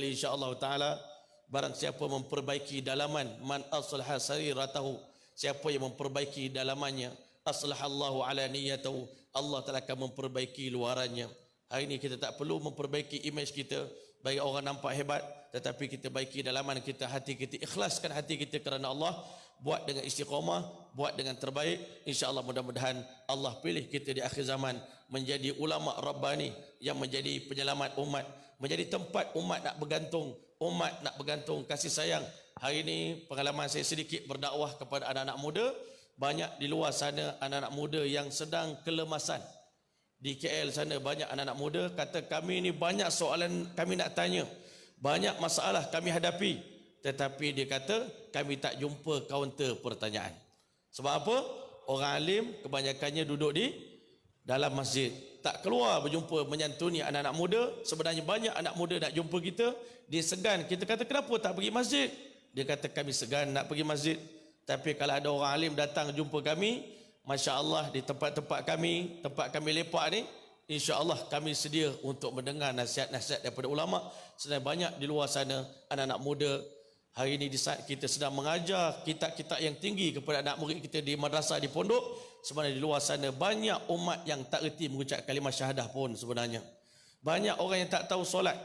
sekali insya-Allah taala barang siapa memperbaiki dalaman man aslaha sariratahu siapa yang memperbaiki dalamannya aslahallahu ala niyatahu Allah Taala akan memperbaiki luarannya. Hari ini kita tak perlu memperbaiki image kita bagi orang nampak hebat tetapi kita baiki dalaman kita hati kita ikhlaskan hati kita kerana Allah buat dengan istiqamah buat dengan terbaik insyaallah mudah-mudahan Allah pilih kita di akhir zaman menjadi ulama rabbani yang menjadi penyelamat umat menjadi tempat umat nak bergantung umat nak bergantung kasih sayang. Hari ini pengalaman saya sedikit berdakwah kepada anak-anak muda. Banyak di luar sana anak-anak muda yang sedang kelemasan. Di KL sana banyak anak-anak muda kata kami ni banyak soalan kami nak tanya banyak masalah kami hadapi. Tetapi dia kata kami tak jumpa kaunter pertanyaan. Sebab apa? Orang alim kebanyakannya duduk di dalam masjid. Tak keluar berjumpa menyantuni anak-anak muda. Sebenarnya banyak anak muda nak jumpa kita. Dia segan. Kita kata kenapa tak pergi masjid? Dia kata kami segan nak pergi masjid. Tapi kalau ada orang alim datang jumpa kami Masya Allah di tempat-tempat kami, tempat kami lepak ni, insya Allah kami sedia untuk mendengar nasihat-nasihat daripada ulama. Sebenarnya banyak di luar sana anak-anak muda hari ini di saat kita sedang mengajar kitab-kitab yang tinggi kepada anak murid kita di madrasah di pondok, sebenarnya di luar sana banyak umat yang tak erti mengucap kalimah syahadah pun sebenarnya. Banyak orang yang tak tahu solat.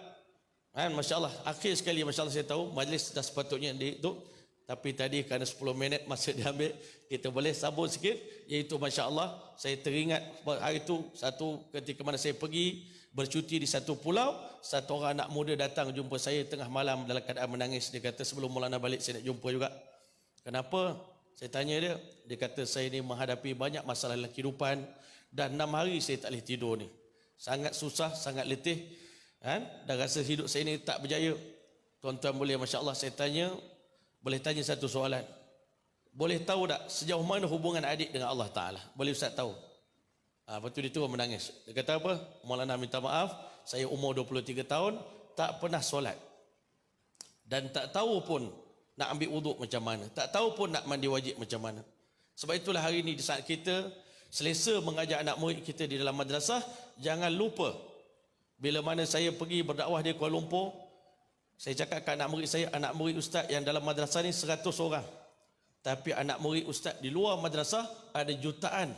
Kan, Masya Allah, akhir sekali Masya Allah saya tahu majlis dah sepatutnya di itu tapi tadi kerana 10 minit masa diambil kita boleh sambung sikit. Iaitu Masya Allah saya teringat hari itu satu ketika mana saya pergi bercuti di satu pulau satu orang anak muda datang jumpa saya tengah malam dalam keadaan menangis. Dia kata sebelum Maulana balik saya nak jumpa juga. Kenapa? Saya tanya dia. Dia kata saya ni menghadapi banyak masalah dalam kehidupan dan enam hari saya tak boleh tidur ni. Sangat susah sangat letih. Kan? Dan rasa hidup saya ni tak berjaya. Tuan-tuan boleh Masya Allah saya tanya boleh tanya satu soalan. Boleh tahu tak sejauh mana hubungan adik dengan Allah Ta'ala? Boleh Ustaz tahu? Ha, lepas tu dia turun menangis. Dia kata apa? Maulana minta maaf. Saya umur 23 tahun. Tak pernah solat. Dan tak tahu pun nak ambil wuduk macam mana. Tak tahu pun nak mandi wajib macam mana. Sebab itulah hari ini di saat kita selesa mengajar anak murid kita di dalam madrasah. Jangan lupa. Bila mana saya pergi berdakwah di Kuala Lumpur. Saya cakap ke anak murid saya, anak murid ustaz yang dalam madrasah ni 100 orang. Tapi anak murid ustaz di luar madrasah ada jutaan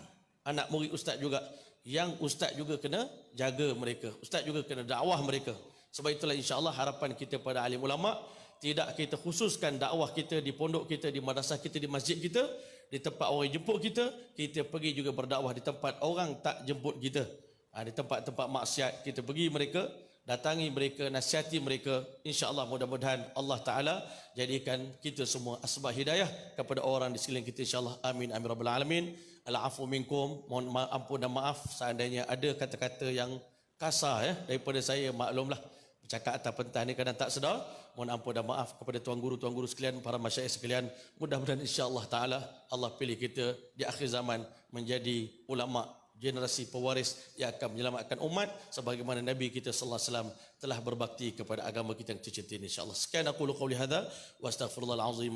anak murid ustaz juga. Yang ustaz juga kena jaga mereka. Ustaz juga kena dakwah mereka. Sebab itulah insyaAllah harapan kita pada alim ulama' tidak kita khususkan dakwah kita di pondok kita, di madrasah kita, di masjid kita, di tempat orang jemput kita, kita pergi juga berdakwah di tempat orang tak jemput kita. Ha, di tempat-tempat maksiat kita pergi mereka datangi mereka, nasihati mereka. InsyaAllah mudah-mudahan Allah Ta'ala jadikan kita semua asbah hidayah kepada orang di sekeliling kita insyaAllah. Amin. Amin. Rabbal Alamin. Al-afu minkum. Mohon ampun dan maaf seandainya ada kata-kata yang kasar ya, daripada saya. Maklumlah. Bercakap atas pentah ni kadang tak sedar. Mohon ampun dan maaf kepada tuan guru, tuan guru sekalian, para masyarakat sekalian. Mudah-mudahan insyaAllah Ta'ala Allah pilih kita di akhir zaman menjadi ulama' generasi pewaris yang akan menyelamatkan umat sebagaimana Nabi kita sallallahu alaihi wasallam telah berbakti kepada agama kita yang tercinta ini. Insyaallah. Sekian aku qauli hadza wa astaghfirullahal azim